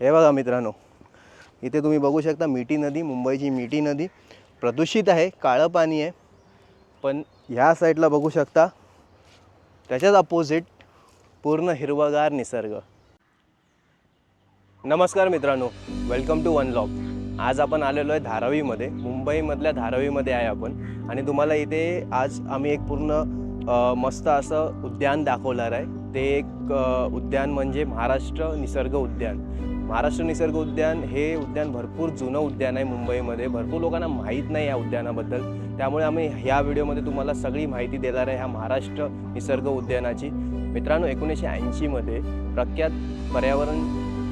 हे बघा मित्रांनो इथे तुम्ही बघू शकता मिठी नदी मुंबईची मिठी नदी. प्रदूषित आहे काळं पाणी आहे पण ह्या साईडला बघू शकता त्याच्याच अपोजिट पूर्ण हिरवागार निसर्ग. नमस्कार मित्रांनो वेलकम टू वन लॉक आज आपण आलेलो आहे धारावीमध्ये मुंबईमधल्या धारावीमध्ये आहे आपण. आणि तुम्हाला इथे आज आम्ही एक पूर्ण मस्त असं उद्यान दाखवणार आहे. ते एक उद्यान म्हणजे महाराष्ट्र निसर्ग उद्यान. महाराष्ट्र निसर्ग उद्यान हे उद्यान भरपूर जुनं उद्यान आहे मुंबईमध्ये. भरपूर लोकांना माहीत नाही या उद्यानाबद्दल. त्यामुळे आम्ही ह्या व्हिडिओमध्ये तुम्हाला सगळी माहिती देणार आहे ह्या महाराष्ट्र निसर्ग उद्यानाची. मित्रांनो एकोणीसशे ऐंशीमध्ये प्रख्यात पर्यावरण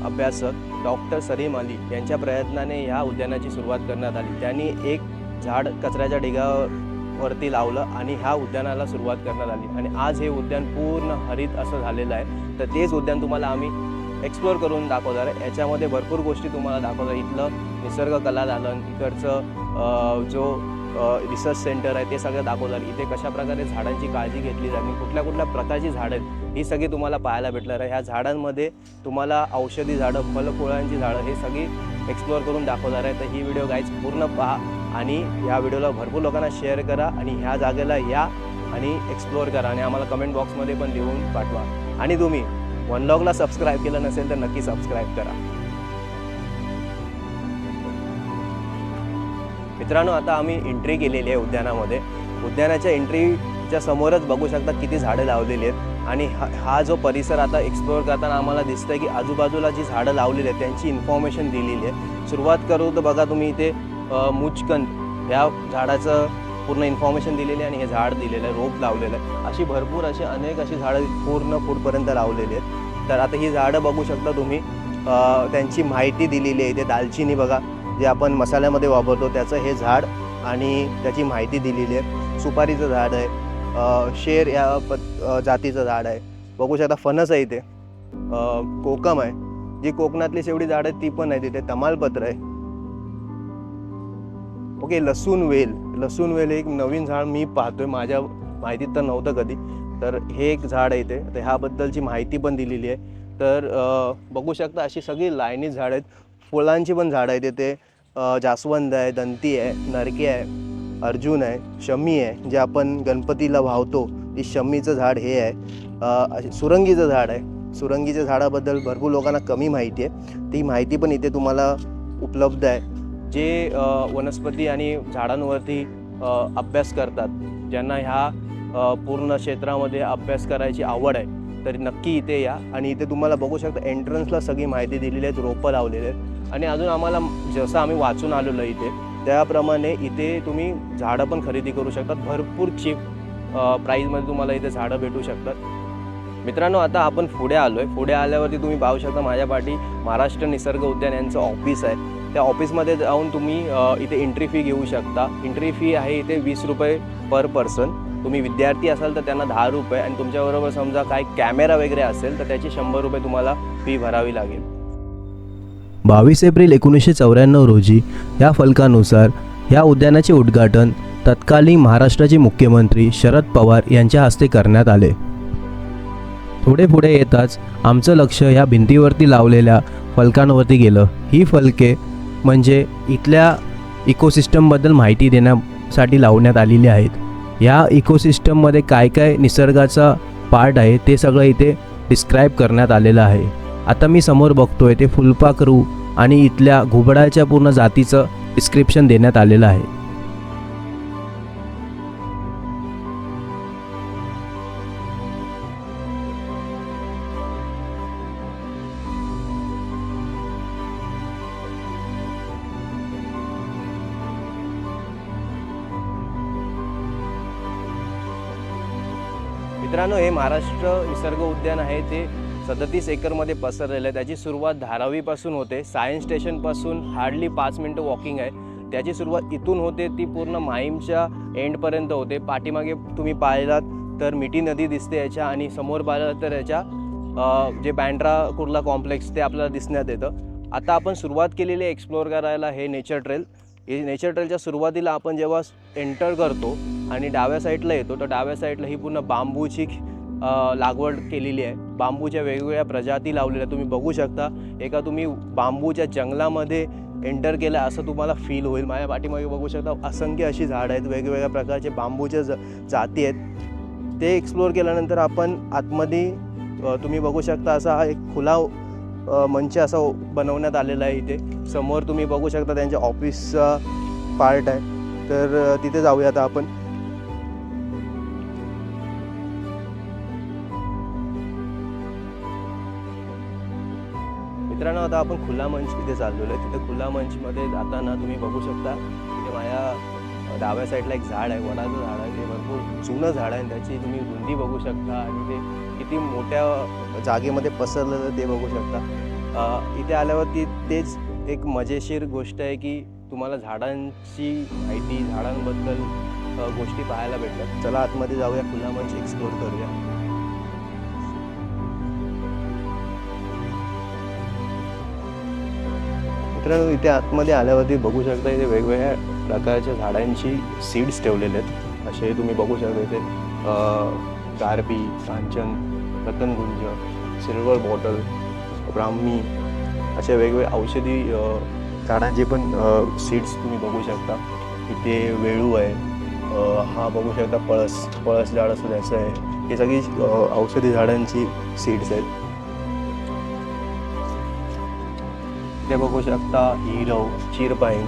अभ्यासक डॉक्टर सलीम अली यांच्या प्रयत्नाने ह्या उद्यानाची सुरुवात करण्यात आली. त्यांनी एक झाड कचऱ्याच्या ढिगावरती लावलं आणि ह्या उद्यानाला सुरुवात करण्यात आली. आणि आज हे उद्यान पूर्ण हरित असं झालेलं आहे. तर तेच उद्यान तुम्हाला आम्ही एक्सप्लोअर करून दाखवणार आहे. याच्यामध्ये भरपूर गोष्टी तुम्हाला दाखवणार इथलं निसर्ग कला दालन इकडचं जो रिसर्च सेंटर आहे ते सगळं दाखवणार. इथे कशा प्रकारे झाडांची काळजी घेतली जाते कुठल्या कुठल्या प्रकारची झाडं आहेत ही सगळी तुम्हाला पाहायला भेटणार आहे. ह्या झाडांमध्ये तुम्हाला औषधी झाडं फलफुळांची झाडं हे सगळी एक्सप्लोअर करून दाखवणार आहे. तर ही व्हिडिओ गाईज पूर्ण पहा आणि ह्या व्हिडिओला भरपूर लोकांना शेअर करा आणि ह्या जागेला या आणि एक्सप्लोअर करा. आणि आम्हाला कमेंट बॉक्समध्ये पण लिहून पाठवा. आणि तुम्ही वनलॉगला सबस्क्राईब केलं नसेल तर नक्की सबस्क्राईब करा. मित्रांनो आता आम्ही एंट्री केलेली आहे उद्यानामध्ये. उद्यानाच्या एंट्रीच्या समोरच बघू शकता किती झाडं लावलेली आहेत. आणि हा हा जो परिसर आता एक्सप्लोअर करताना आम्हाला दिसतंय की आजूबाजूला जी झाडं लावलेली आहेत त्यांची इन्फॉर्मेशन दिलेली आहे. सुरुवात करू तर बघा तुम्ही इथे मुचकन मुचकंद. या झाडाचं पूर्ण इन्फॉर्मेशन दिलेली आहे आणि हे झाड दिलेलं आहे रोप लावलेलं आहे. अशी भरपूर अशी अनेक अशी झाडं पूर्ण पुढपर्यंत लावलेली आहेत. तर आता ही झाडं बघू शकता तुम्ही. त्यांची माहिती दिलेली आहे. इथे दालचिनी बघा जे आपण मसाल्यामध्ये वापरतो त्याचं हे झाड आणि त्याची माहिती दिलेली आहे. सुपारीचं झाड आहे. शेर या पत जातीचं झाड आहे. बघू शकता फणस आहे इथे. कोकम आहे. जी कोकणातली शेवटी झाड आहेत ती पण आहे तिथे तमालपत्र आहे. ओके लसूण वेल. लसूण वेल एक नवीन झाड मी पाहतोय. माझ्या माहितीत तर नव्हतं कधी. तर हे एक झाड आहे ते तर ह्याबद्दलची माहिती पण दिलेली आहे. तर बघू शकता अशी सगळी लाईनी झाड आहेत. फुलांची पण झाडं आहेत तिथे जास्वंद आहे दंती आहे नरके आहे अर्जुन आहे शमी आहे जे आपण गणपतीला वाहतो ती शमीचं झाड हे आहे. सुरंगीचं झाड आहे. सुरंगीच्या झाडाबद्दल भरपूर लोकांना कमी माहिती आहे. ती माहिती पण इथे तुम्हाला उपलब्ध आहे. जे वनस्पती आणि झाडांवरती अभ्यास करतात ज्यांना ह्या पूर्ण क्षेत्रामध्ये अभ्यास करायची आवड आहे तरी नक्की इथे या. आणि इथे तुम्हाला बघू शकता एंट्रन्सला सगळी माहिती दिलेली आहेत रोपं लावलेले आहेत. आणि अजून आम्हाला जसं आम्ही वाचून आलेलो इथे त्याप्रमाणे इथे तुम्ही झाडं पण खरेदी करू शकतात. भरपूर चीप प्राईजमध्ये तुम्हाला इथे झाडं भेटू शकतात. मित्रांनो आता आपण पुढे आलो आहे पुढे आल्यावरती तुम्ही पाहू शकता माझ्या पाठी महाराष्ट्र निसर्ग उद्यान यांचं ऑफिस आहे. त्या ऑफिसमध्ये जाऊन तुम्ही इथे एंट्री फी घेऊ शकता. एंट्री फी आहे इथे वीस रुपये पर पर्सन तुम्ही विद्यार्थी असाल तर त्यांना दहा रुपये आणि तुमच्याबरोबर समजा काय कॅमेरा वगैरे असेल तर त्याची शंभर रुपये तुम्हाला फी भरावी लागेल. बावीस एप्रिल एकोणीसशे चौऱ्याण्णव रोजी या फलकानुसार या उद्यानाचे उद्घाटन तत्कालीन महाराष्ट्राचे मुख्यमंत्री शरद पवार यांच्या हस्ते करण्यात आले. थोडे पुढे येताच आमचं लक्ष या भिंतीवरती लावलेल्या फलकांवरती गेलं. ही फलके म्हणजे इथल्या इकोसिस्टमबद्दल माहिती देण्यासाठी लावण्यात आलेली आहेत. या इकोसिस्टममध्ये काय काय निसर्गाचा पार्ट आहे ते सगळं इथे डिस्क्राईब करण्यात आलेलं आहे. आता मी समोर बघतोय ते फुलपाखरू आणि इथल्या घुबडाच्या पूर्ण जातीचं डिस्क्रिप्शन देण्यात आलेलं आहे. महाराष्ट्र निसर्ग उद्यान आहे ते सदतीस एकरमध्ये पसरलेलं आहे. त्याची सुरुवात धारावीपासून होते. सायन्स स्टेशनपासून हार्डली पाच मिनटं वॉकिंग आहे. त्याची सुरुवात इथून होते ती पूर्ण माहीमच्या एंडपर्यंत होते. पाठीमागे तुम्ही पाहिलात तर मिठी नदी दिसते याच्या आणि समोर पाहिलं तर याच्या जे बँड्रा कुर्ला कॉम्प्लेक्स ते आपल्याला दिसण्यात येतं. आता आपण सुरुवात केलेली आहे एक्सप्लोअर करायला हे नेचर ट्रेल. हे नेचर ट्रेलच्या सुरुवातीला आपण जेव्हा एंटर करतो आणि डाव्या साईडला येतो तर डाव्या साईडला ही पूर्ण बांबूची लागवड केलेली आहे. बांबूच्या वेगवेगळ्या प्रजाती लावलेल्या तुम्ही बघू शकता. एका तुम्ही बांबूच्या जंगलामध्ये एंटर केलं असं तुम्हाला फील होईल. माझ्या पाठीमागे बघू शकता असंख्य अशी झाडं आहेत. वेगवेगळ्या प्रकारचे बांबूच्या ज जाती आहेत. ते एक्सप्लोअर केल्यानंतर आपण आतमध्ये तुम्ही बघू शकता असा हा एक खुला मंच असा बनवण्यात आलेला आहे इथे. समोर तुम्ही बघू शकता त्यांच्या ऑफिसचा पार्ट आहे. तर तिथे जाऊया आता आपण. मित्रांनो आता आपण खुला मंच तिथे चाललेलो आहे. तिथे खुला मंचमध्ये जाताना तुम्ही बघू शकता तिथे माझ्या डाव्या साईडला एक झाड आहे. वडाचं झाड आहे. ते भरपूर जुनं झाड आहे. त्याची तुम्ही रुंदी बघू शकता आणि ते किती मोठ्या जागेमध्ये पसरलेलं ते बघू शकता. इथे आल्यावरती तेच एक मजेशीर गोष्ट आहे की तुम्हाला झाडांची माहिती झाडांबद्दल गोष्टी पाहायला भेटतात. चला आतमध्ये जाऊया. खुला मंच एक्सप्लोर करूया. मित्रांनो इथे आतमध्ये आल्यावरती बघू शकता इथे वेगवेगळ्या प्रकारच्या झाडांची सीड्स ठेवलेले आहेत. असे तुम्ही बघू शकता इथे. गारबी कांचन रतनगुंज सिल्वर बॉटल ब्राह्मी अशा वेगवेगळ्या औषधी झाडांचे पण सीड्स तुम्ही बघू शकता. इथे वेळू आहे. हा बघू शकता पळस पळस झाड असं त्याचं आहे. हे सगळी औषधी झाडांची सीड्स आहेत. ते बघू शकता हिरव चिरपाईन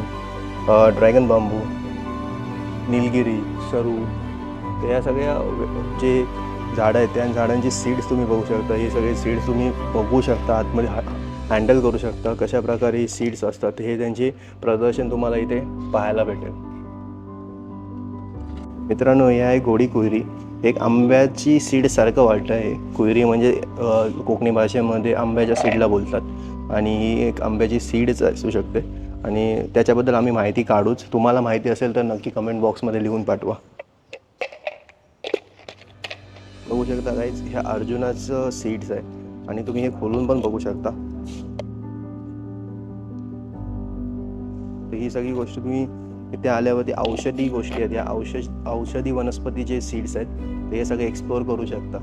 ड्रॅगन बांबू निलगिरी सरू. तर या सगळ्या जे झाडं आहेत त्या झाडांची सीड्स तुम्ही बघू शकता. हे सगळे सीड्स तुम्ही बघू शकता आतमध्ये हा हँडल करू शकता कशा प्रकारे सीड्स असतात. हे त्यांचे प्रदर्शन तुम्हाला इथे पाहायला भेटेल. मित्रांनो हे आहे गोडी कुयरी एक आंब्याची सीड सारखं वाटतं आहे कुयरी म्हणजे कोकणी भाषेमध्ये आंब्याच्या सीडला बोलतात. आणि ही एक आंब्याची सीडच असू शकते. आणि त्याच्याबद्दल आम्ही माहिती काढूच. तुम्हाला माहिती असेल तर नक्की कमेंट बॉक्समध्ये लिहून पाठवा. बघू शकता काहीच ह्या अर्जुनाचं सीड्स आहे. आणि तुम्ही हे खोलून पण बघू शकता. तर ही सगळी गोष्ट तुम्ही इथे आल्यावरती औषधी गोष्टी आहेत. या औषध औषधी वनस्पतीचे सीड्स आहेत. ते हे सगळे एक्सप्लोअर करू शकता.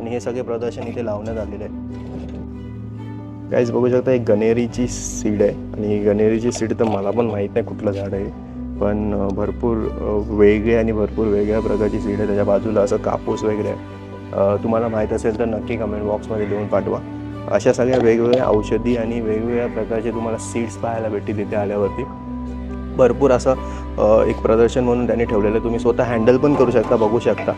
आणि हे सगळे प्रदर्शन इथे लावण्यात आलेले आहे. काहीच बघू शकता एक गणेरीची सीड आहे. आणि गणेरीची सीड तर मला पण माहीत नाही कुठलं झाड आहे. पण भरपूर वेगळे आणि भरपूर वेगळ्या प्रकारची सीड आहे. त्याच्या बाजूला असं कापूस वगैरे आहे. तुम्हाला माहीत असेल तर नक्की कमेंट बॉक्समध्ये लिहून पाठवा. अशा सगळ्या वेगवेगळ्या औषधी आणि वेगवेगळ्या प्रकारचे तुम्हाला सीड्स पाहायला भेटतील तिथे आल्यावरती. भरपूर असं एक प्रदर्शन म्हणून त्यांनी ठेवलेलं आहे. तुम्ही स्वतः हँडल पण करू शकता बघू शकता.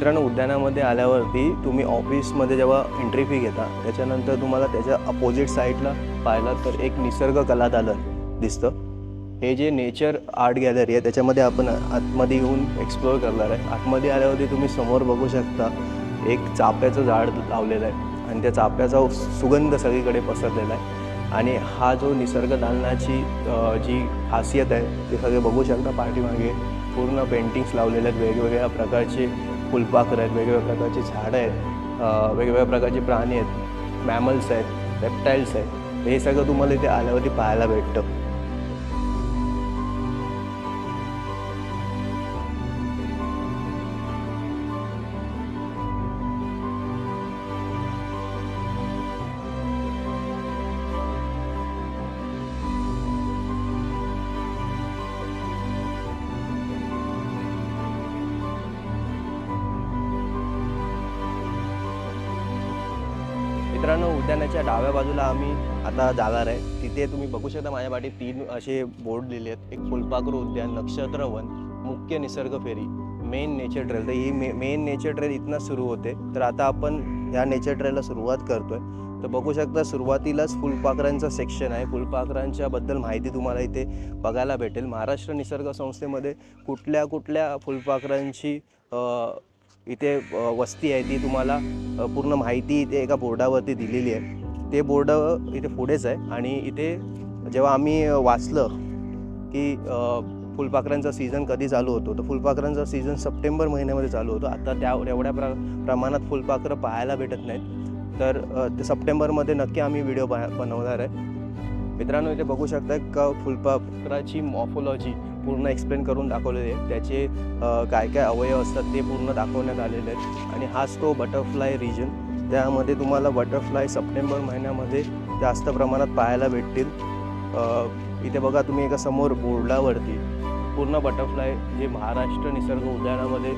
मित्रांनो उद्यानामध्ये आल्यावरती तुम्ही ऑफिसमध्ये जेव्हा एंट्री फी घेता त्याच्यानंतर तुम्हाला त्याच्या अपोजिट साईडला पाहिला तर एक निसर्ग कलादालन दिसतं. हे जे नेचर आर्ट गॅलरी आहे त्याच्यामध्ये आपण आतमध्ये येऊन एक्सप्लोअर करणार आहे. आतमध्ये आल्यावरती तुम्ही समोर बघू शकता एक चाफ्याचं झाड लावलेलं आहे आणि त्या चाफ्याचा सुगंध सगळीकडे पसरलेला आहे. आणि हा जो निसर्ग दालनाची जी खासियत आहे ते सगळे बघू शकता. पाठीमागे पूर्ण पेंटिंग्स लावलेले आहेत वेगवेगळ्या प्रकारचे फुलपाखरं आहेत वेगवेगळ्या प्रकारची झाडं आहेत वेगवेगळ्या प्रकारचे प्राणी आहेत मॅमल्स आहेत रेप्टाईल्स आहेत हे सगळं तुम्हाला इथे आल्यावरती पाहायला भेटतं. मित्रांनो उद्यानाच्या डाव्या बाजूला आम्ही आता जाणार आहे. तिथे तुम्ही बघू शकता माझ्या पाठी तीन असे बोर्ड लिहिले आहेत एक फुलपाखरू उद्यान नक्षत्रवन मुख्य निसर्ग फेरी मेन नेचर ट्रेल तर ही मे मेन नेचर ट्रेल इथनं सुरू होते. तर आता आपण ह्या नेचर ट्रेलला सुरुवात करतो आहे तर बघू शकता सुरुवातीलाच फुलपाखरांचं सेक्शन आहे. फुलपाखरांच्याबद्दल माहिती तुम्हाला इथे बघायला भेटेल. महाराष्ट्र निसर्ग संस्थेमध्ये कुठल्या कुठल्या फुलपाखरांची इथे वस्ती आहे. ती तुम्हाला पूर्ण माहिती इथे एका बोर्डावरती दिलेली आहे. ते बोर्ड इथे पुढेच आहे. आणि इथे जेव्हा आम्ही वाचलं की फुलपाखरांचा सीझन कधी चालू होतो तर फुलपाखरांचा सीझन सप्टेंबर महिन्यामध्ये चालू होतो. आता त्या एवढ्या प्र प्रमाणात फुलपाखरं पाहायला भेटत नाहीत. तर ते सप्टेंबरमध्ये नक्की आम्ही व्हिडिओ बनवणार आहे. मित्रांनो इथे बघू शकता का फुलपाखराची मॉफोलॉजी? पूर्ण एक्सप्लेन करून दाखवलेले आहे त्याचे काय काय अवयव असतात ते पूर्ण दाखवण्यात आलेले आहेत. आणि हाच तो बटरफ्लाय रिजन त्यामध्ये तुम्हाला बटरफ्लाय सप्टेंबर महिन्यामध्ये जास्त प्रमाणात पाहायला भेटतील. इथे बघा तुम्ही एका समोर बोर्डावरती पूर्ण बटरफ्लाय जे महाराष्ट्र निसर्ग उद्यानामध्ये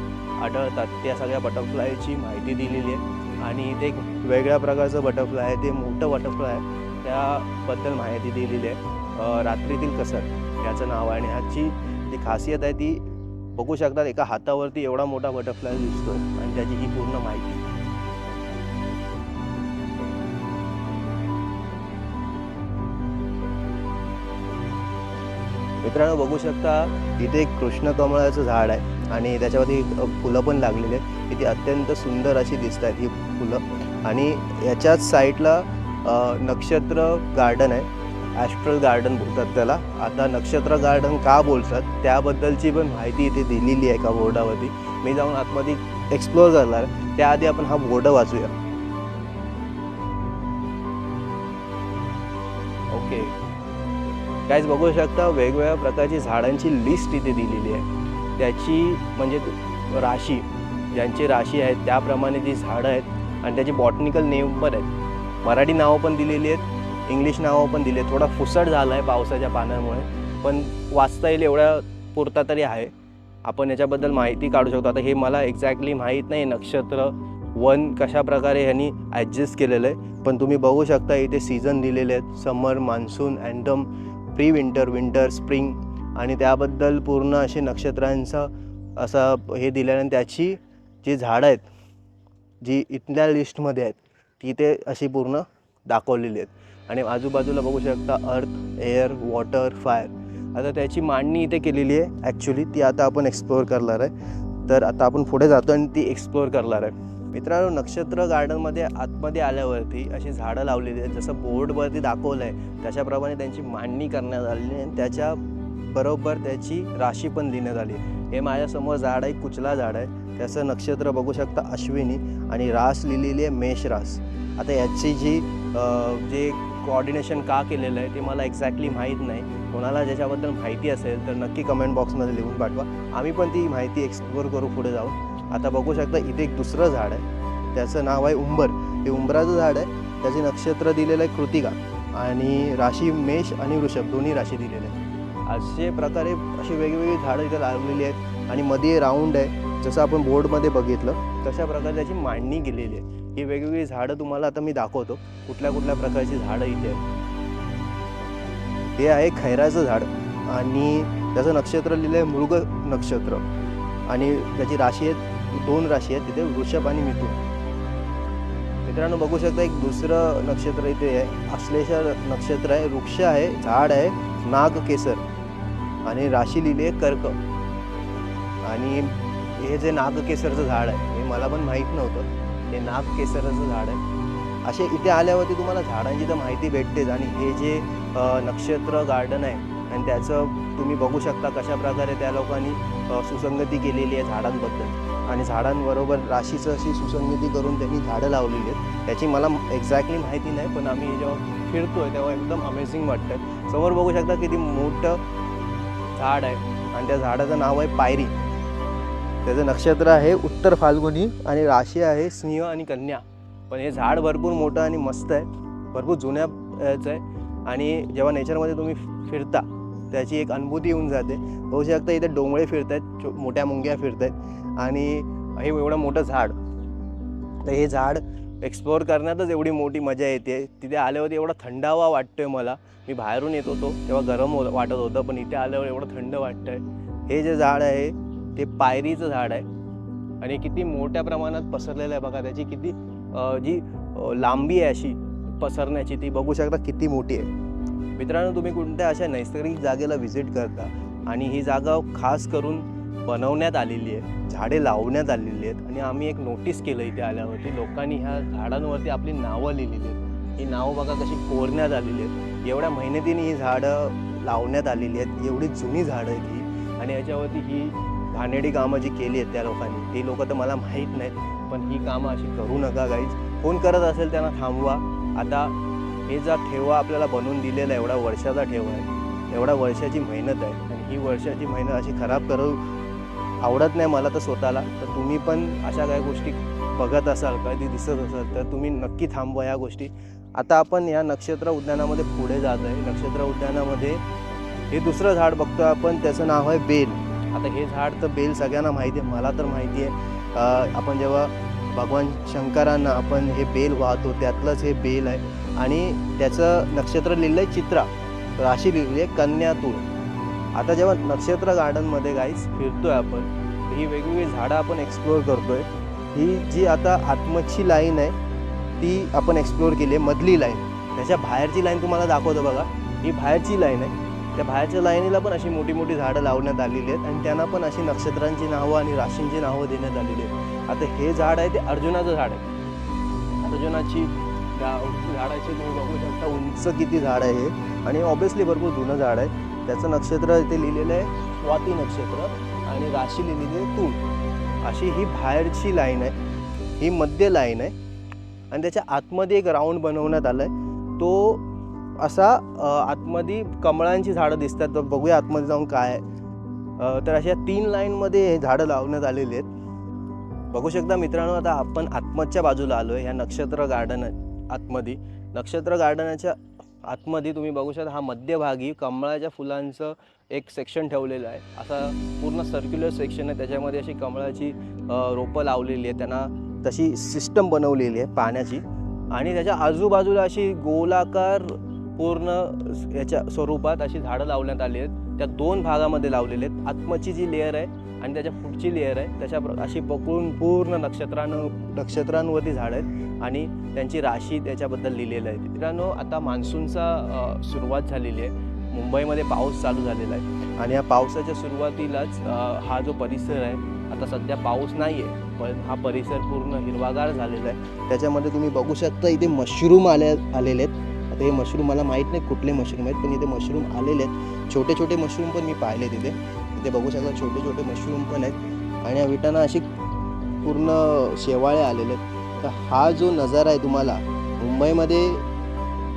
आढळतात त्या सगळ्या बटरफ्लायची माहिती दिलेली आहे. आणि इथे एक वेगळ्या प्रकारचं बटरफ्लाय आहे ते मोठं बटरफ्लाय आहे. त्याबद्दल माहिती दिलेली आहे. रात्रीतील कसर. ह्याचं नाव आहे आणि ह्याची जी खासियत आहे ती बघू शकतात एका हातावरती एवढा मोठा बटरफ्लाय दिसतोय आणि त्याची ही पूर्ण माहिती. मित्रांनो बघू शकता इथे एक कृष्ण कमळाचं झाड आहे आणि त्याच्यावरती फुलं पण लागलेली आहेत. इथे अत्यंत सुंदर अशी दिसत आहेत ही फुलं. आणि याच्याच साईडला नक्षत्र गार्डन आहे. ॲस्ट्रल गार्डन बोलतात त्याला. आता नक्षत्र गार्डन का बोलतात त्याबद्दलची पण माहिती इथे दिलेली आहे एका बोर्डावरती. मी जाऊन आतमध्ये एक्सप्लोअर करणार आहे. त्याआधी आपण हा बोर्ड वाचूया. ओके काहीच बघू शकता वेगवेगळ्या प्रकारची झाडांची लिस्ट इथे दिलेली आहे. त्याची म्हणजे राशी ज्यांची राशी आहेत त्याप्रमाणे जी झाडं आहेत. आणि त्याची बॉटनिकल नेम पण आहेत. मराठी नावं पण दिलेली आहेत. इंग्लिश नावं पण दिले थोडा फुसट झाला आहे पावसाच्या पाण्यामुळे. पण वाचता येईल एवढ्या पुरता तरी आहे. आपण याच्याबद्दल माहिती काढू शकतो. आता हे मला एक्झॅक्टली माहीत नाही नक्षत्र वन कशा प्रकारे ह्यांनी ॲडजस्ट केलेलं आहे. पण तुम्ही बघू शकता इथे सीझन दिलेले आहेत. Summer monsoon autumn pre winter winter spring आणि त्याबद्दल पूर्ण असे नक्षत्रांचा असा हे दिल्याने त्याची जी झाडं आहेत जी इथल्या लिस्टमध्ये आहेत ती ते अशी पूर्ण दाखवलेली आहेत. आणि आजूबाजूला बघू शकता अर्थ एअर वॉटर फायर आता त्याची मांडणी इथे केलेली आहे ॲक्च्युली ती आता आपण एक्सप्लोअर करणार आहे. तर आता आपण पुढे जातो आणि ती एक्सप्लोअर करणार आहे. मित्रांनो नक्षत्र गार्डनमध्ये आतमध्ये आल्यावरती अशी झाडं लावलेली आहेत. जसं बोर्डवरती दाखवलं आहे त्याच्याप्रमाणे त्यांची मांडणी करण्यात आलेली आहे. आणि त्याच्या बरोबर त्याची राशी पण लिहिण्यात आली हे माझ्यासमोर झाड आहे कुचला झाड आहे. त्याचं नक्षत्र बघू शकता अश्विनी आणि रास लिहिलेली आहे मेष रास. आता याची जी जे कोऑर्डिनेशन का केलेलं आहे ते मला एक्झॅक्टली माहीत नाही. कोणाला ज्याच्याबद्दल माहिती असेल तर नक्की कमेंट बॉक्समध्ये लिहून पाठवा. आम्ही पण ती माहिती एक्सप्लोअर करू पुढे जाऊन. आता बघू शकता इथे एक दुसरं झाड आहे. त्याचं नाव आहे उंबर. हे उंबराचं झाड आहे. त्याचे नक्षत्र दिलेलं आहे कृतिका आणि राशी मेष आणि वृषभ. दोन्ही राशी दिलेले आहेत. असे प्रकारे अशी वेगवेगळी झाडं इथे लावलेली आहेत. आणि मध्ये राऊंड आहे. जसं आपण बोर्डमध्ये बघितलं तशा प्रकारे त्याची मांडणी केलेली आहे. ही वेगवेगळी झाडं तुम्हाला आता मी दाखवतो. कुठल्या कुठल्या प्रकारची झाडं इथे हे आहे खैराचं झाड आणि त्याचं नक्षत्र लिहिलं आहे मृग नक्षत्र. आणि त्याची राशी आहेत दोन राशी आहेत तिथे वृषभ आणि मिथून. मित्रांनो बघू शकता एक दुसरं नक्षत्र इथे आहे. अश्लेषा नक्षत्र आहे वृक्ष आहे झाड आहे नाग केसर. आणि राशी लिहिली आहे कर्क. आणि हे जे नागकेसरचं झाड आहे हे मला पण माहीत नव्हतं. हे नागकेसराचं झाड आहे. असे इथे आल्यावरती तुम्हाला झाडांची तर माहिती भेटतेच आणि हे जे नक्षत्र गार्डन आहे आणि त्याचं तुम्ही बघू शकता कशा प्रकारे त्या लोकांनी सुसंगती केलेली आहे झाडांबद्दल. आणि झाडांबरोबर राशीचं अशी सुसंगती करून त्यांनी झाडं लावलेली आहेत. त्याची मला एक्झॅक्टली माहिती नाही पण आम्ही जेव्हा फिरतोय तेव्हा एकदम अमेझिंग वाटतं समोर बघू शकता किती मोठं झाड आहे. आणि त्या झाडाचं नाव आहे पायरी. त्याचं नक्षत्र आहे उत्तर फाल्गुनी आणि राशी आहे सिंह आणि कन्या. पण हे झाड भरपूर मोठं आणि मस्त आहे. भरपूर जुन्याचं आहे. आणि जेव्हा नेचरमध्ये तुम्ही फिरता त्याची एक अनुभूती येऊन जाते. बघू शकता इथे डोंगळे फिरत आहेत मोठ्या मुंग्या फिरत आहेत आणि हे एवढं मोठं झाड तर हे झाड एक्सप्लोअर करण्यातच एवढी मोठी मजा येते. तिथे आल्यावरती एवढा थंडावा वाटतोय मला. मी बाहेरून येत होतो तेव्हा गरम हो वाटत होतं पण इथे आल्यावर एवढं थंड वाटतंय. हे जे झाड आहे ते पायरीचं झाड आहे. आणि किती मोठ्या प्रमाणात पसरलेलं आहे बघा त्याची किती जी लांबी आहे अशी पसरण्याची ती बघू शकता किती मोठी आहे. मित्रांनो तुम्ही कोणत्या अशा नैसर्गिक जागेला व्हिजिट करता? आणि ही जागा खास करून बनवण्यात आलेली आहे झाडे लावण्यात आलेली आहेत. आणि आम्ही एक नोटीस केलं इथे आल्यावरती लोकांनी ह्या झाडांवरती आपली नावं लिहिलेली आहेत. ही नावं बघा कशी कोरण्यात आलेली आहेत. एवढ्या मेहनतीने ही झाडं लावण्यात आलेली आहेत. एवढी जुनी झाडं आहेत ही. आणि याच्यावरती ही घाणेडी कामं जी केली आहेत त्या लोकांनी ती लोकं तर मला माहीत नाहीत पण ही कामं अशी करू नका गाईज कोण करत असेल त्यांना थांबवा. आता हे जा ठेवा आपल्याला बनवून दिलेला आहे एवढा वर्षाचा ठेवा आहे. एवढ्या वर्षाची मेहनत आहे. आणि ही वर्षाची मेहनत अशी खराब करू आवडत नाही मला तर स्वतःला. तर तुम्ही पण अशा काही गोष्टी बघत असाल कधी दिसत असाल तर तुम्ही नक्की थांबवा या गोष्टी. आता आपण या नक्षत्र उद्यानामध्ये पुढे जात आहे. नक्षत्र उद्यानामध्ये हे दुसरं झाड बघतो आपण त्याचं नाव आहे बेल. आता हे झाड तर बेल सगळ्यांना माहिती आहे मला तर माहिती आहे. आपण जेव्हा भगवान शंकरांना आपण हे बेल वाहतो त्यातलंच हे बेल आहे. आणि त्याचं नक्षत्र लिहिलं आहे चित्रा राशी लिहिली आहे कन्यातून. आता जेव्हा नक्षत्र गार्डनमध्ये गाईस आहे आपण ही वेगवेगळी झाडं आपण एक्सप्लोअर आहे ही जी आता आत्मची लाईन आहे ती आपण एक्सप्लोअर केली आहे मधली लाईन त्याच्या बाहेरची लाईन तुम्हाला दाखवतो बघा. ही बाहेरची लाईन आहे. त्या बाहेरच्या लाईनीला पण अशी मोठी मोठी झाडं लावण्यात आलेली आहेत आणि त्यांना पण अशी नक्षत्रांची नावं आणि राशींची नावं देण्यात आलेली आहेत. आता हे झाड आहे ते अर्जुनाचं झाड आहे. अर्जुनाची झाडाची तुम्ही बघू शकता उंच किती झाड आहे हे. आणि ऑब्विसली भरपूर जुनं झाड आहे. त्याचं नक्षत्र इथे लिहिलेलं आहे स्वाती नक्षत्र आणि राशी लिहिलेली आहे तूळ अशी ही बाहेरची लाईन आहे. ही मध्य लाईन आहे. आणि त्याच्या आतमध्ये एक राऊंड बनवण्यात आला आहे तो असा आतमध्ये कमळांची झाडं दिसतात. तर बघूया आतमध्ये जाऊन काय आहे. तर अशा तीन लाईनमध्ये हे झाडं लावण्यात आलेली आहेत. बघू शकता मित्रांनो आता आपण आत्मच्या बाजूला आलो आहे ह्या नक्षत्र गार्डन आतमध्ये नक्षत्र गार्डनाच्या आतमध्ये तुम्ही बघू शकता हा मध्यभागी कमळाच्या फुलांचं एक सेक्शन ठेवलेलं आहे. असा पूर्ण सर्क्युलर सेक्शन आहे. त्याच्यामध्ये अशी कमळाची रोपं लावलेली आहे त्यांना तशी सिस्टम बनवलेली आहे पाण्याची. आणि त्याच्या आजूबाजूला अशी गोलाकार पूर्ण याच्या स्वरूपात अशी झाडं लावण्यात आली आहेत. त्या दोन भागामध्ये लावलेले आहेत. आत्मची जी लेअर आहे आणि त्याच्या पुढची लेअर आहे त्याच्या अशी पकडून पूर्ण नक्षत्रानं नक्षत्रांवरती झाडं आहेत आणि त्यांची राशी त्याच्याबद्दल लिहिलेलं आहे. मित्रांनो आता मान्सूनचा सुरुवात झालेली आहे. मुंबईमध्ये पाऊस चालू झालेला आहे. आणि या पावसाच्या सुरुवातीलाच हा जो परिसर आहे आता सध्या पाऊस नाही आहे पण हा परिसर पूर्ण हिरवागार झालेला आहे. त्याच्यामध्ये तुम्ही बघू शकता इथे मशरूम आले आलेले आहेत. तर हे मशरूम मला माहीत नाही कुठले मशरूम आहेत पण इथे मशरूम आलेले आहेत. छोटे छोटे मशरूम पण मी पाहिले तिथे. तिथे बघू शकता छोटे छोटे मशरूम पण आहेत. आणि या विटांना अशी पूर्ण शेवाळे आलेले आहेत. तर हा जो नजारा आहे तुम्हाला मुंबईमध्ये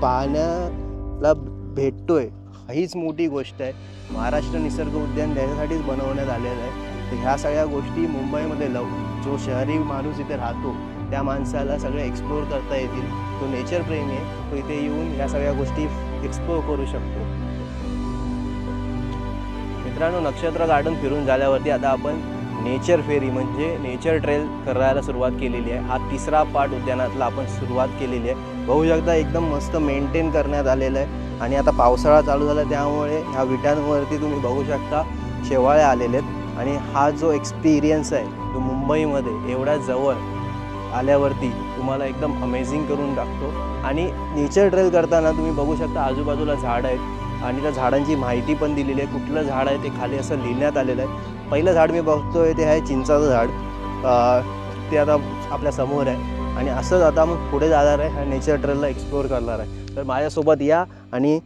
पाहण्याला भेटतो आहे हीच मोठी गोष्ट आहे. महाराष्ट्र निसर्ग उद्यान त्याच्यासाठीच बनवण्यात आलेलं आहे. तर ह्या सगळ्या गोष्टी मुंबईमध्ये लव जो शहरी माणूस इथे राहतो त्या माणसाला सगळे एक्सप्लोअर करता येतील. तो नेचर प्रेमी आहे. तो इथे येऊन ह्या सगळ्या गोष्टी एक्सप्लोअर करू शकतो. मित्रांनो नक्षत्र गार्डन फिरून झाल्यावरती आता आपण नेचर फेरी म्हणजे नेचर ट्रेल करायला सुरुवात केलेली आहे. हा तिसरा पार्ट उद्यानातला आपण सुरुवात केलेली आहे. बघू शकता एकदम मस्त मेंटेन करण्यात आलेलं आहे. आणि आता पावसाळा चालू झाला त्यामुळे ह्या विटांवरती तुम्ही बघू शकता शेवाळे आलेले आहेत. आणि हा जो एक्सपिरियन्स आहे तो मुंबईमध्ये एवढ्या जवळ आल्यावरती तुम्हाला एकदम अमेझिंग करून टाकतो. आणि नेचर ट्रेल करताना तुम्ही बघू शकता आजूबाजूला झाड आहेत. आणि त्या झाडांची माहिती पण दिलेली आहे. कुठलं झाड आहे ते खाली असं लिहिण्यात आलेलं आहे. पहिलं झाड मी बघतोय ते आहे चिंचाचं झाड. ते आता आपल्यासमोर आहे. आणि असंच आता मग पुढे जाणार आहे आणि नेचर ट्रेलला एक्सप्लोअर करणार आहे. तर माझ्यासोबत या आणि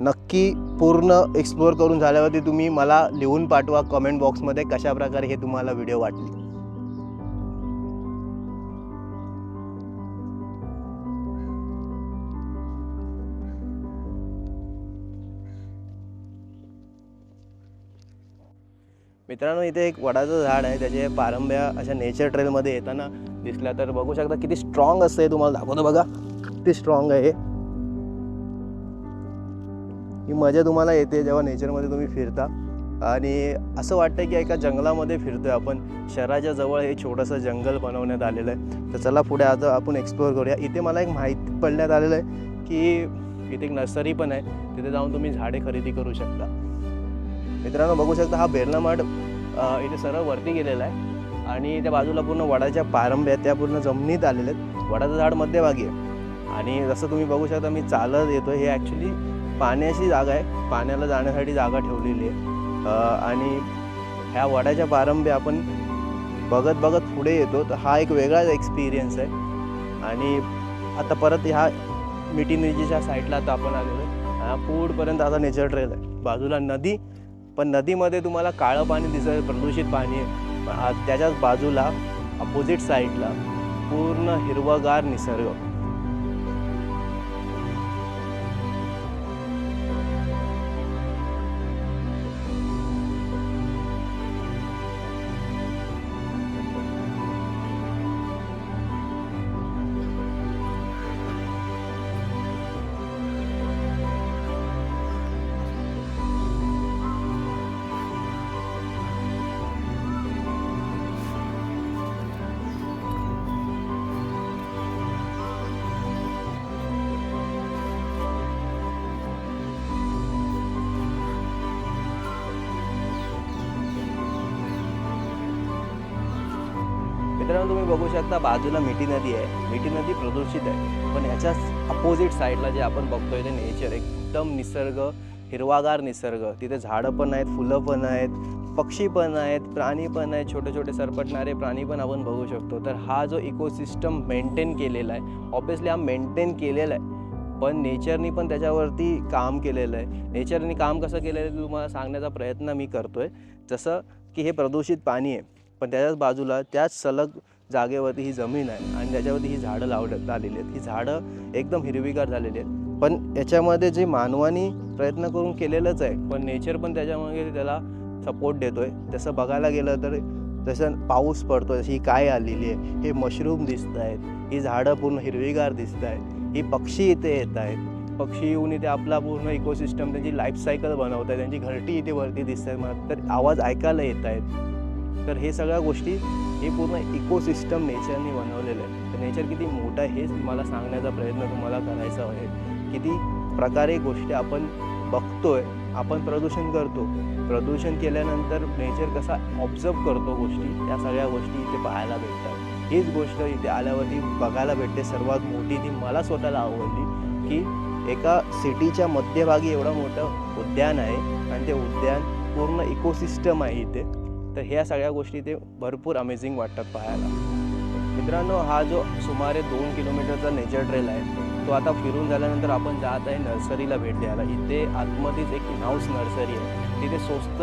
नक्की पूर्ण एक्सप्लोअर करून झाल्यावरती तुम्ही मला लिहून पाठवा कमेंट बॉक्समध्ये कशाप्रकारे हे तुम्हाला व्हिडिओ वाटली. मित्रांनो इथे एक वडाचं झाड आहे त्याचे पारंब्या अशा नेचर ट्रेलमध्ये येताना दिसल्या. तर बघू शकता किती स्ट्रॉंग असतं हे तुम्हाला दाखवतो बघा. किती स्ट्रॉंग आहे ही. मजा तुम्हाला येते जेव्हा नेचरमध्ये तुम्ही फिरता. आणि असं वाटतं की एका जंगलामध्ये फिरतोय आपण. शहराच्या जवळ हे छोटंसं जंगल बनवण्यात आलेलं आहे. तर चला पुढे आता आपण एक्सप्लोअर करूया. इथे मला एक माहिती पडण्यात आलेलं आहे की इथे एक नर्सरी पण आहे. तिथे जाऊन तुम्ही झाडे खरेदी करू शकता. मित्रांनो बघू शकता हा बेर्नामाड अ, इथे सरळ वरती गेलेला आहे. आणि त्या बाजूला पूर्ण वडाच्या पारंब्या आहेत, त्या पूर्ण जमिनीत आलेल्या आहेत. वडाचं झाड मध्यभागी आहे. आणि जसं तुम्ही बघू शकता मी चालत येतो हे ॲक्च्युली पाण्याची जागा आहे. पाण्याला जाण्यासाठी जागा ठेवलेली आहे. आणि ह्या वडाच्या पारंब्या आपण बघत बघत पुढे येतो. तर हा एक वेगळाच एक्सपिरियन्स आहे. आणि आता परत ह्या मिठीनिजीच्या साईडला आता आपण आलेलो आहे. हा पुढपर्यंत आता नेचर ट्रेल आहे. बाजूला नदी पण नदीमध्ये तुम्हाला काळं पाणी दिसेल प्रदूषित पाणी त्याच्याच बाजूला अपोजिट साईडला पूर्ण हिरवगार निसर्ग. तुम्ही बघू शकता बाजूला मिठी नदी आहे. मिठी नदी प्रदूषित आहे. पण याच्या अपोजिट साईडला जे आपण बघतोय ते नेचर एकदम निसर्ग हिरवागार निसर्ग. तिथे झाडं पण आहेत फुलं पण आहेत पक्षी पण आहेत प्राणी पण आहेत छोटे छोटे सरपटणारे प्राणी पण आपण बघू शकतो. तर हा जो इकोसिस्टम मेंटेन केलेला आहे ऑब्विसली हा मेंटेन केलेला आहे. पण नेचरनी पण त्याच्यावरती काम केलेलं आहे. नेचरनी काम कसं केलेलं आहे तुम्हाला सांगण्याचा प्रयत्न मी करतो आहे जसं की हे प्रदूषित पाणी आहे. पण त्याच्याच बाजूला त्याच सलग जागेवरती ही जमीन आहे आणि त्याच्यावरती ही झाडं लावण्यात आलेली आहेत. ही झाडं एकदम हिरवीगार झालेली आहेत. पण याच्यामध्ये जे मानवानी प्रयत्न करून केलेलंच आहे पण नेचर पण त्याच्यामध्ये त्याला सपोर्ट देतो आहे तसं बघायला गेलं तर जसं पाऊस पडतो जशी ही काय आलेली आहे. हे मशरूम दिसत आहेत. ही झाडं पूर्ण हिरवीगार दिसत आहेत. ही पक्षी इथे येत आहेत. पक्षी येऊन इथे आपला पूर्ण इकोसिस्टम त्यांची लाईफ सायकल बनवत आहेत. त्यांची घरटी इथे वरती दिसत आहेत. मला तर आवाज ऐकायला येत आहेत. तर हे सगळ्या गोष्टी हे पूर्ण इकोसिस्टम नेचरने बनवलेलं आहे. तर नेचर किती मोठं आहे हेच मला सांगण्याचा प्रयत्न तुम्हाला करायचा आहे. किती प्रकारे गोष्टी आपण बघतोय आपण प्रदूषण करतो. प्रदूषण केल्यानंतर नेचर कसा ऑब्झर्व करतो गोष्टी त्या सगळ्या गोष्टी इथे पाहायला भेटतात. हीच गोष्ट इथे आल्यावरती बघायला भेटते. सर्वात मोठी ती मला स्वतःला आवडली की एका सिटीच्या मध्यभागी एवढं मोठं उद्यान आहे आणि ते उद्यान पूर्ण इकोसिस्टम आहे इथे. तर ह्या सगळ्या गोष्टी इथे भरपूर अमेझिंग वाटतात पाहायला. मित्रांनो हा जो सुमारे दोन किलोमीटरचा नेचर ट्रेल आहे तो आता फिरून झाल्यानंतर आपण जात आहे नर्सरीला भेट द्यायला. इथे आतमध्येच एक इनहाऊस नर्सरी आहे. तिथे स्वस्त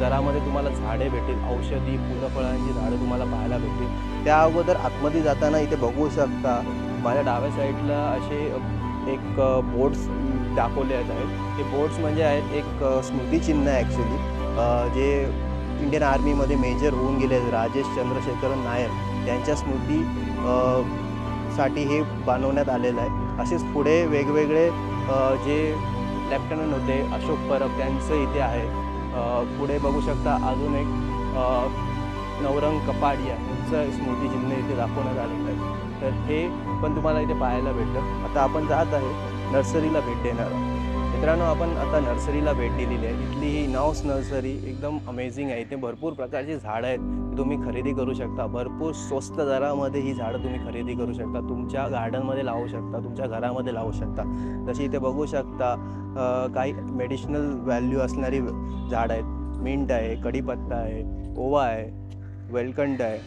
दरामध्ये तुम्हाला झाडे भेटेल औषधी फुलं फळांची झाडं तुम्हाला पाहायला भेटतील. त्या अगोदर आतमध्ये जाताना इथे बघू शकता माझ्या डाव्या साईडला असे एक बोर्ड्स दाखवले आहेत. ते बोर्ड्स म्हणजे आहेत एक स्मृतिचिन्ह आहे ॲक्च्युली जे इंडियन आर्मीमध्ये मेजर होऊन गेले राजेश चंद्रशेखरन नायर त्यांच्या स्मृती साठी हे बनवण्यात आलेलं आहे. असेच पुढे वेगवेगळे जे लेफ्टनंट होते अशोक परब त्यांचं इथे आहे. पुढे बघू शकता अजून एक नवरंग कपाडिया यांचं स्मृतिचिन्ह इथे दाखवण्यात आलेलं आहे. तर हे पण तुम्हाला इथे पाहायला भेटतं. आता आपण जात आहे नर्सरीला भेट देणार आहोत. मित्रांनो आपण आता नर्सरीला भेट दिलेली आहे. इथली ही नाऊस नर्सरी एकदम अमेझिंग आहे. इथे भरपूर प्रकारची झाडं आहेत तुम्ही खरेदी करू शकता. भरपूर स्वस्त दरामध्ये ही झाडं तुम्ही खरेदी करू शकता. तुमच्या गार्डनमध्ये लावू शकता तुमच्या घरामध्ये लावू शकता. जशी इथे बघू शकता काही मेडिसिनल व्हॅल्यू असणारी झाडं आहेत. मिंट आहे कढीपत्ता आहे ओवा आहे वेलकंड आहे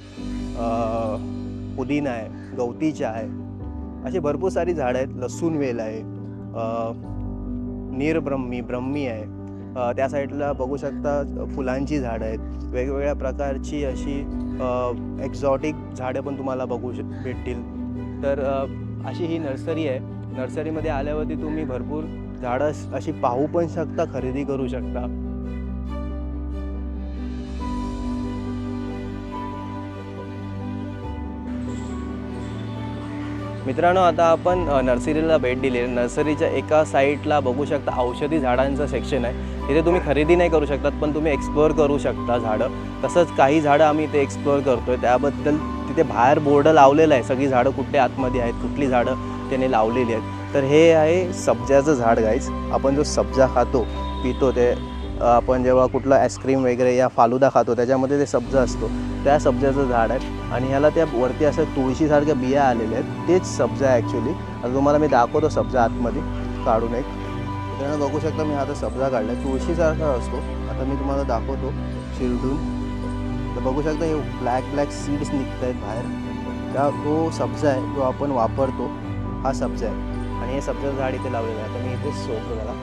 पुदिना आहे गवतीचा आहे. अशी भरपूर सारी झाडं आहेत. लसूण वेल आहे निरब्रह्मी ब्रह्मी आहे. त्या साईडला बघू शकता फुलांची झाडं आहेत. वेगवेगळ्या प्रकारची अशी एक्झॉटिक झाडं पण तुम्हाला बघू श भेटतील. तर अशी ही नर्सरी आहे. नर्सरीमध्ये आल्यावरती तुम्ही भरपूर झाडं अशी पाहू पण शकता खरेदी करू शकता. मित्रांनो आता आपण नर्सरीला भेट दिली. आहे नर्सरीच्या एका साईडला बघू शकता औषधी झाडांचं सेक्शन आहे. तिथे तुम्ही खरेदी नाही करू शकतात पण तुम्ही एक्सप्लोअर करू शकता झाडं. तसंच काही झाडं आम्ही इथे एक्सप्लोअर करतो आहे त्याबद्दल तिथे बाहेर बोर्ड लावलेलं आहे. सगळी झाडं कुठे आतमध्ये आहेत कुठली झाडं त्याने लावलेली आहेत. तर हे आहे सब्जाचं झाड गाईज आपण जो सब्जा खातो पितो ते आपण जेव्हा कुठलं आईस्क्रीम वगैरे या फालुदा खातो त्याच्यामध्ये ते सब्जा असतो. त्या सब्जाचं झाड आहे. आणि ह्याला त्या वरती असं तुळशीसारख्या बिया आलेल्या आहेत. तेच सब्जा आहे ॲक्च्युली आता तुम्हाला मी दाखवतो सब्जा आतमध्ये. काढून एक. मित्रांनो बघू शकता मी आता सब्जा काढला तुळशीसारखा असतो. आता मी तुम्हाला दाखवतो. शिरडून. तर बघू शकता हे ब्लॅक ब्लॅक सीड्स निघत आहेत बाहेर. त्या तो सब्जा आहे जो आपण वापरतो हा सब्जा आहे. आणि हे सब्जा झाड इथे लावलेलं आहे. आता मी इथेच सोडतो त्याला.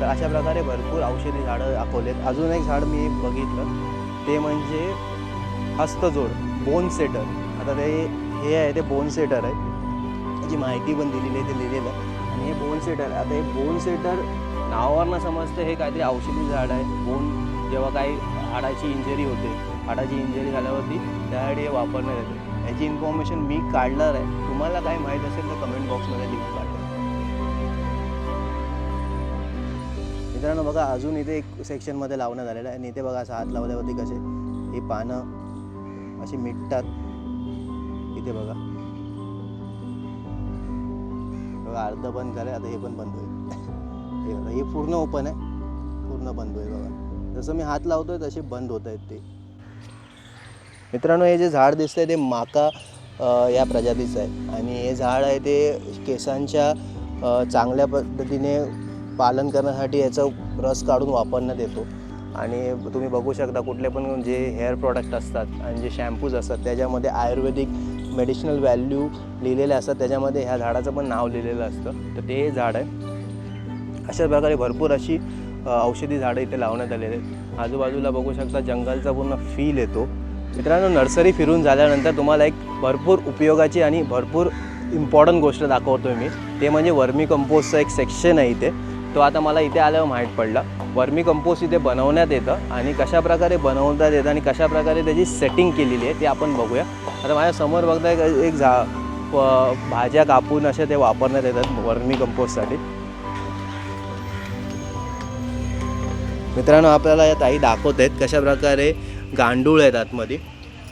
तर अशा प्रकारे भरपूर औषधी झाडं दाखवलेत. अजून एक झाड मी बघितलं. ते म्हणजे हस्तजोड. बोन सेटर आता ते हे आहे ते बोन सेटर आहे. त्याची माहिती पण दिलेली आहे ते लिहिलेलं आहे. आणि हे बोन सेटर आहे. आता हे बोन सेटर नावावरनं समजतं हे काहीतरी औषधी झाड आहे. बोन जेव्हा काही हाडाची इंजरी होते हाडाची इंजरी झाल्यावरती त्यासाठी हे वापरण्यात येते. याची इन्फॉर्मेशन मी काढणार आहे. तुम्हाला काय माहीत असेल तर कमेंट बॉक्समध्ये लिहून काढा. मित्रांनो बघा अजून इथे एक सेक्शनमध्ये लावण्यात आलेलं आहे. आणि इथे बघा असं हात लावल्यावरती कसे ही पानं अशी मिटतात. इथे बघा. बघा अर्धं बंद झालं आता हे पण बंद होईल. हे बघा हे पूर्ण ओपन आहे. पूर्ण बंद होईल बघा. जसं मी हात लावतोय तसे बंद होत आहेत ते. मित्रांनो हे जे झाड दिसतंय ते माका या प्रजातीचं आहे. आणि हे झाड आहे ते केसांच्या चांगल्या पद्धतीने पालन करण्यासाठी याचा रस काढून वापरण्यात येतो. आणि तुम्ही बघू शकता कुठले पण जे हेअर प्रॉडक्ट असतात आणि जे शॅम्पूज असतात त्याच्यामध्ये आयुर्वेदिक मेडिसिनल व्हॅल्यू लिहिलेले असतात. त्याच्यामध्ये ह्या झाडाचं पण नाव लिहिलेलं असतं. तर ते झाड आहे. अशा प्रकारे भरपूर अशी औषधी झाडं इथे लावण्यात आलेली आहेत. आजूबाजूला बघू शकता जंगलचा पूर्ण फील येतो. मित्रांनो नर्सरी फिरून झाल्यानंतर तुम्हाला एक भरपूर उपयोगाची आणि भरपूर इम्पॉर्टंट गोष्ट दाखवतो मी. ते म्हणजे वर्मी कंपोस्टचं एक सेक्शन आहे इथे. तो आता मला इथे आल्यावर माहीत पडला. वर्मी कंपोस्ट इथे बनवण्यात येतं आणि कशा प्रकारे बनवण्यात येतं आणि कशा प्रकारे त्याची सेटिंग केलेली आहे ते आपण बघूया. आता माझ्यासमोर बघता एक एक झा भाज्या कापून अशा ते वापरण्यात येतात वर्मी कंपोस्टसाठी मित्रांनो आपल्याला या ताई दाखवत आहेत कशा प्रकारे गांडूळ आहेत आतमध्ये.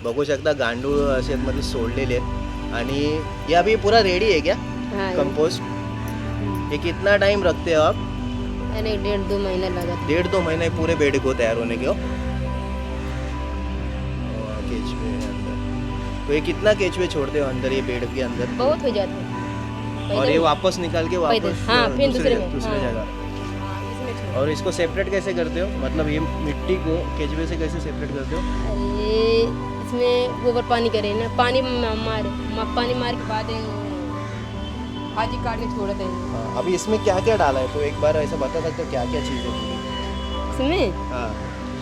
बघू शकता गांडूळ असे आतमध्ये सोडलेले आहेत. आणि ये अभी पूरा रेडी है क्या? हाँ कंपोस्ट ये कितना टाइम रखते हो आप. अरे डेढ़ दो महीना लगा डेढ़ दो महीने पूरे बेड को तैयार होने के हो? हैं तो ये कितना केचुए छोड़ते हो अंदर ये बेड के अंदर? बहुत हो जाते हैं। और ये वापस निकाल के वापस हाँ, फिर दूसरे दूसरे हाँ। जगह। हाँ, छोड़- और इसको सेपरेट कैसे करते हो? मतलब ये मिट्टी को केचुए से कैसे सेपरेट करते हो? अरे इसमें गोबर पानी करे ना पानी मारे पानी मार के बाद ये भाजी काट के छोड़ दें हाँ, अभी इसमें क्या क्या डाला है? तो एक बार ऐसा बता सकते हो क्या क्या चीज़ है इसमें? हाँ।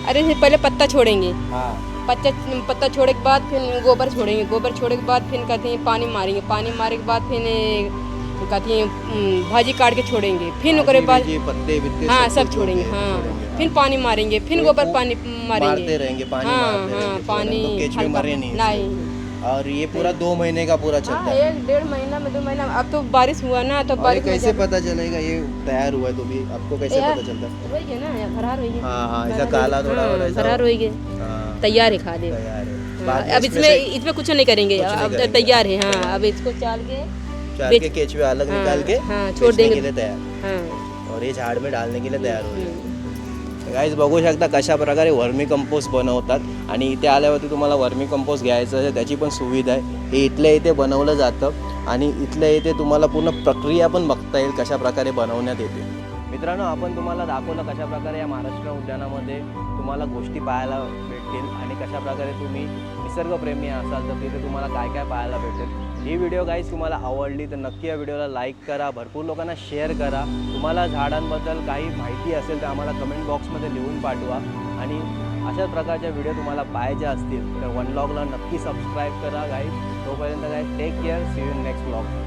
अरे इसमें पहले पत्ता छोड़ेंगे। हाँ। पत्ता पत्ता छोड़े के बाद फिर गोबर छोड़ेंगे। गोबर छोड़े के बाद फिर कहते हैं पानी मारेंगे। पानी मारे के बाद फिर कहते हैं भाजी काट के छोड़ेंगे। फिर ओकरे बाद पत्ते हाँ सब छोड़ेंगे। हाँ। फिर पानी मारेंगे। फिर तो गोबर पानी मारेंगे। रहेंगे पानी हाँ हाँ पानी तो मरे नहीं। और ये पूरा दो महीने का पूरा चलता हाँ। है एक डेढ़ महीना में दो महीना। अब तो बारिश हुआ ना तो बारिश कैसे पता चलेगा? ये तैयार हुआ है तो भी। आपको कैसे पता चलता है? वही है ना फरार हुई है हाँ हाँ ऐसा काला थोड़ा हाँ, और ऐसा फरार हुई है हाँ, तैयार है तैयार है। हाँ, बाद अब इसमें इसमें कुछ नहीं करेंगे। अब। तैयार है हाँ अब इसको चाल के बेच- के केचुए अलग हाँ, निकाल के हाँ, छोड़ देंगे। तैयार। हाँ। और ये झाड़ में डालने के लिए तैयार हो हम्म. गाईज बघू शकता कशा प्रकारे वर्मी कंपोस्ट बनवतात. आणि इथे आल्यावरती तुम्हाला वर्मी कंपोस्ट घ्यायचं आहे त्याची पण सुविधा आहे. हे इथल्या इथे बनवलं जातं आणि इथल्या इथे तुम्हाला पूर्ण प्रक्रिया पण बघता येईल कशा प्रकारे बनवण्यात येते. मित्रांनो आपण तुम्हाला दाखवलं कशा प्रकारे या महाराष्ट्र उद्यानामध्ये तुम्हाला गोष्टी पाहायला भेटतील आणि कशा प्रकारे तुम्ही निसर्गप्रेमी असाल तर तिथे तुम्हाला काय काय पाहायला भेटेल. ही व्हिडिओ गाईज तुम्हाला आवडली तर नक्की या व्हिडिओला लाईक करा भरपूर लोकांना शेअर करा. तुम्हाला झाडांबद्दल काही माहिती असेल तर आम्हाला कमेंट बॉक्समध्ये लिहून पाठवा. आणि अशाच प्रकारच्या व्हिडिओ तुम्हाला पाहायचे असतील तर वन ब्लॉगला नक्की सबस्क्राईब करा गाईज तोपर्यंत काय take care see you next vlog